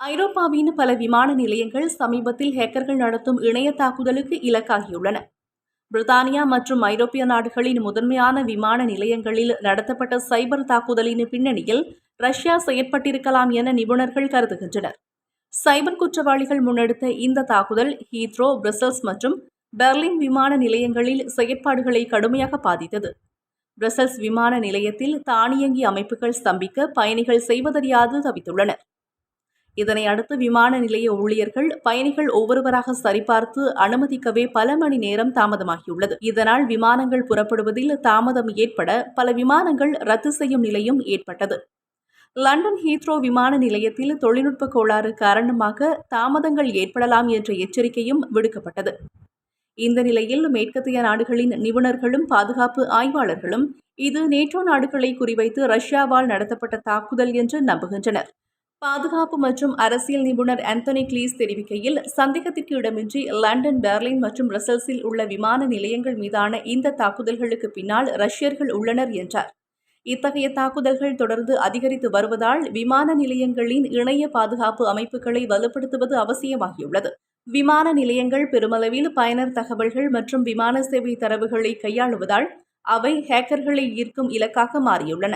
ஐரோப்பாவின் பல விமான நிலையங்கள் சமீபத்தில் ஹேக்கர்கள் நடத்தும் இணைய தாக்குதலுக்கு இலக்காகியுள்ளன. பிரித்தானியா மற்றும் ஐரோப்பிய நாடுகளின் முதன்மையான விமான நிலையங்களில் நடத்தப்பட்ட சைபர் தாக்குதலின் பின்னணியில் ரஷ்யா செயற்பட்டிருக்கலாம் என நிபுணர்கள் கருதுகின்றனர். சைபர் குற்றவாளிகள் முன்னெடுத்த இந்த தாக்குதல் ஹீத்ரோ பிரசல்ஸ் மற்றும் பெர்லின் விமான நிலையங்களில் செயற்பாடுகளை கடுமையாக பாதித்தது. பிரசல்ஸ் விமான நிலையத்தில் தானியங்கி அமைப்புகள் ஸ்தம்பிக்க பயணிகள் செய்வதறியாது தவித்துள்ளனர். இதனை அடுத்து விமான நிலைய ஊழியர்கள் பயணிகள் ஒவ்வொருவராக சரிபார்த்து அனுமதிக்கவே பல மணி நேரம் தாமதமாகியுள்ளது. இதனால் விமானங்கள் புறப்படுவதில் தாமதம் ஏற்பட பல விமானங்கள் ரத்து செய்யும் நிலையும் ஏற்பட்டது. லண்டன் ஹீத்ரோ விமான நிலையத்தில் தொழில்நுட்ப கோளாறு காரணமாக தாமதங்கள் ஏற்படலாம் என்ற எச்சரிக்கையும் விடுக்கப்பட்டது. இந்த நிலையில் மேற்கத்திய நாடுகளின் நிபுணர்களும் பாதுகாப்பு ஆய்வாளர்களும் இது நேட்டோ நாடுகளை குறிவைத்து ரஷ்யாவால் நடத்தப்பட்ட தாக்குதல் என்று நம்புகின்றனர். பாதுகாப்பு மற்றும் அரசியல் நிபுணர் ஆந்தோனி கிளீஸ் தெரிவிக்கையில் சந்தேகத்திற்கு இடமின்றி லண்டன் பெர்லின் மற்றும் பிரசல்ஸில் உள்ள விமான நிலையங்கள் மீதான இந்த தாக்குதல்களுக்கு பின்னால் ரஷ்யர்கள் உள்ளனர் என்றார். இத்தகைய தாக்குதல்கள் தொடர்ந்து அதிகரித்து வருவதால் விமான நிலையங்களின் இணைய பாதுகாப்பு அமைப்புகளை வலுப்படுத்துவது அவசியமாகியுள்ளது. விமான நிலையங்கள் பெருமளவில் பயனர் தகவல்கள் மற்றும் விமான சேவை தரவுகளை கையாளுவதால் அவை ஹேக்கர்களை ஈர்க்கும் இலக்காக மாறியுள்ளன.